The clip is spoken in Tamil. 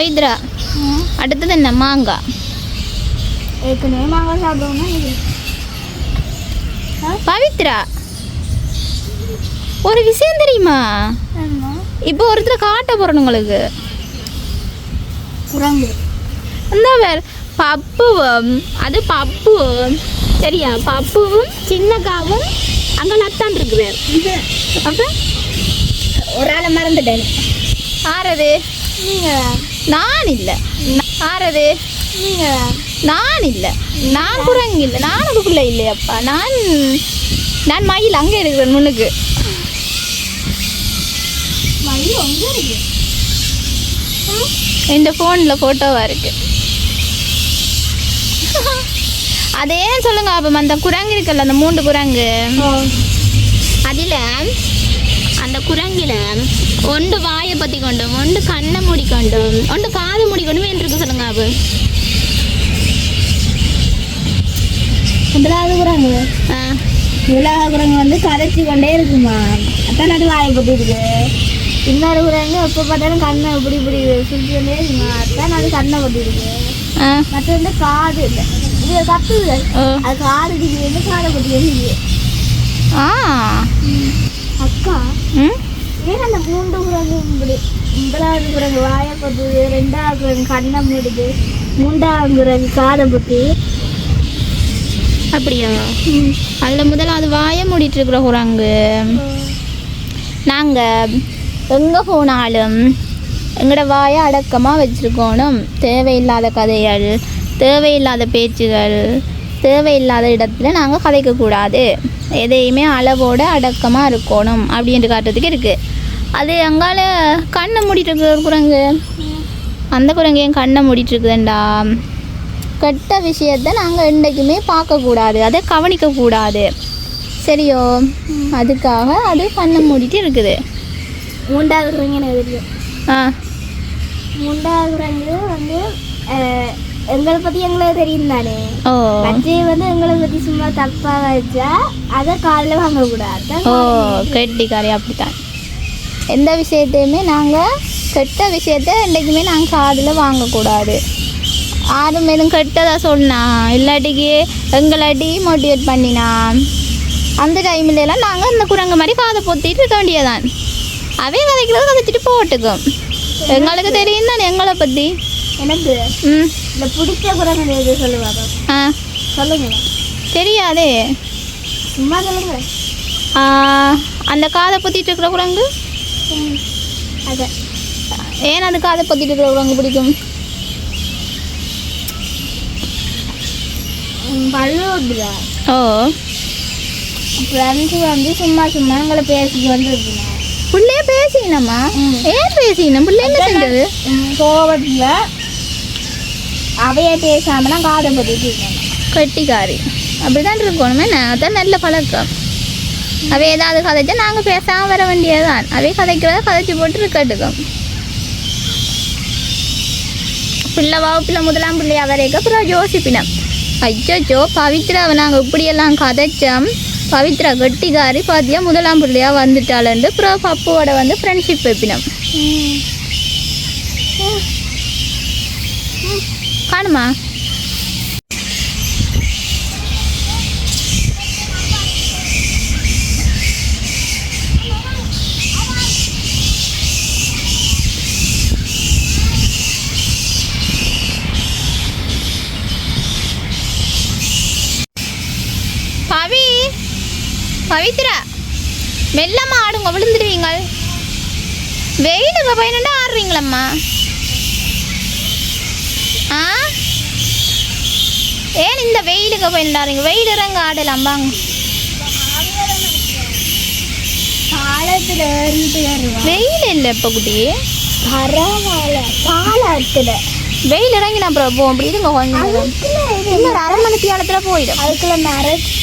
பவித்ரா அடுத்தது என்ன? மாங்காய் ஏற்கனவே மாங்காய் சாப்பிடுவோம்னா பவித்ரா. ஒரு விஷயம் தெரியுமா? இப்போ ஒருத்தர் காட்ட போறேன் உங்களுக்கு. குரங்கு. இந்த வேற. பப்புவும் அது பப்புவும் சரியா? பப்புவும் சின்னக்காவும் அங்கே நத்தான் இருக்கு வேறு. அப்போ? ஒரு ஆளை மறந்துட்டேன். ஆறது நீங்கள்? நான் இல்லை. ஆறது நான் இல்லை. நான் குரங்கு இல்லை. நான் அதுக்குள்ளே இல்லையப்பா. நான் நான் மயில் அங்கே இருக்கிறேன் முன்னுக்கு. இந்த ஃபோனில் ஃபோட்டோவாக இருக்கு. அதே சொல்லுங்க அப்போ அந்த குரங்கு இருக்குல்ல அந்த மூன்று குரங்கு? அதில் குரங்கில் ஒன்று வாயை பற்றி கொண்டும் ஒன்று கண்ணை மூடிக்கொண்டும் ஒன்று காது மூடிக்கொண்டும் இருக்கு சொல்லுங்க அப்போ முதலாவது குரங்கு? ஆ. முதலாவது குரங்கு வந்து கரைச்சி கொண்டே இருக்குமா? அத்தான் அது வாயை பற்றி இருக்கு. இன்னொரு குரங்கு எப்போ பார்த்தாலும் கண்ணை இப்படி இப்படி சுற்றி கொண்டே இருக்குமா? அத்தான் அது கண்ணை பற்றி இருக்கு. மற்ற வந்து காது. இல்லை. இது கத்துது அது காது காதை இருக்குது ஆ அக்கா ம்? ஏன் அந்த மூன்று குரங்கு இப்படி முதலாவது குரங்கு வாயை பத்துது ரெண்டாவது குரங்கு கண்ணை மூடுது மூன்றாவது குரங்கு காதை பற்றி அப்படியா? அதில் முதலாவது வாயை மூடிட்டு இருக்கிற குரங்கு. நாங்கள் எங்கே போனாலும் எங்களோட வாயை அடக்கமாக வச்சுருக்கணும். தேவையில்லாத கதைகள் தேவையில்லாத பேச்சுகள் தேவையில்லாத இடத்துல நாங்கள் கதைக்கக்கூடாது எதையுமே அளவோட அடக்கமாக இருக்கணும் அப்படின்ட்டு காட்டுறதுக்கு இருக்குது அது அங்கால கண்ணை மூடிட்டு இருக்கிற குரங்கு. அந்த குரங்கு என் கண்ணை மூடிட்டு இருக்குதுண்டா. கெட்ட விஷயத்த நாங்கள் என்றைக்குமே பார்க்கக்கூடாது அதை கவனிக்கக்கூடாது சரியோ? அதுக்காக அது கண்ணை மூடிட்டு இருக்குது. மூன்றாவது குரங்கு ஆ. மூன்றாவது குரங்கு வந்து எங்களை பற்றி எங்களுக்கு தெரியும் தானே? ஓ. மற்ற வந்து எங்களை பற்றி சும்மா தப்பாக வச்சா அதை காதில் வாங்கக்கூடாது ஓ கெட்டிக்காரி அப்படித்தான். எந்த விஷயத்தையுமே நாங்கள் கெட்ட விஷயத்த என்றைக்குமே நாங்கள் காதில் வாங்கக்கூடாது யாரும் எதுவும் கெட்டதாக சொன்னா இல்லாட்டிக்கு எங்களாட்டி மோட்டிவேட் பண்ணினா அந்த டைம்ல எல்லாம் நாங்கள் அந்த குரங்கு மாதிரி காதை பொத்திட்டு இருக்க வேண்டியதான் அவே கதைக்கிறது கதைச்சிட்டு போட்டுக்கும். எங்களுக்கு தெரியும் தானே எங்களை பற்றி எனக்கு ம். இந்த பிடிச்ச குரங்கு எது சொல்லுவாங்க. ஆ. சொல்லுங்க. தெரியாதே. சும்மா சொல்லுங்க. அந்த காதை பொத்திட்டு இருக்கிற குரங்கு? ம். அது. ஏன் அது காதை பொத்திட்டு இருக்கிற குரங்கு பிடிக்கும்? பழுதுரா ஓ. ஃப்ரெண்ட்ஸ் வந்து சும்மா சும்மா எங்களை பேசிட்டு வந்து இருக்கணும் பிள்ளைய பேசினம்மா. ஏன் பேசினோம் பிள்ளை என்ன செஞ்சது? கோவத்தில் அவைய பேசாமலாம் காதை பற்றிட்டு கட்டிக்காரி. அப்படிதான் இருக்கணுமே நான் அதான் நல்ல பழக்கம். அவ ஏதாவது கதைச்சா நாங்கள் பேசாமல் வர வேண்டியதுதான். அவை கதைக்கிறத கதைச்சு போட்டு இருக்கட்டுக்கும். பிள்ளை வகுப்பில் முதலாம் பிள்ளையா வரைக்கும் அப்புறம் யோசிப்பினோம் அச்சோ பவித்ராவை நாங்கள் இப்படியெல்லாம் கதைச்சோம். பவித்ரா கெட்டிக்காரி பாத்தியா முதலாம் பிள்ளையா வந்துட்டாளன்ட்டு அப்புறம் பப்புவோட வந்து ஃப்ரெண்ட்ஷிப் வைப்பினோம். காணுமா பவி பவித்ரா மெல்லம்மா ஆடுங்க விழுந்துடுவீங்க வெயிலுக்கு பயனுண்டு ஆடுறீங்களம்மா. ஆ? ஏன் இந்த வெயிலுக்கு ஆடுறீங்க வெயில் இறங்க ஆடலாம் வாங்க. காலத்தில் வெயில் இல்லை இப்போ குட்டி. பரவாயில்ல. காலத்தில் வெயில் இறங்கினா அப்புறம் போவோம் அப்படி இருங்க கொஞ்சம். இன்னொரு அரை மணி தியாலத்தில் போயிடும். அதுக்குள்ள மறைச்சு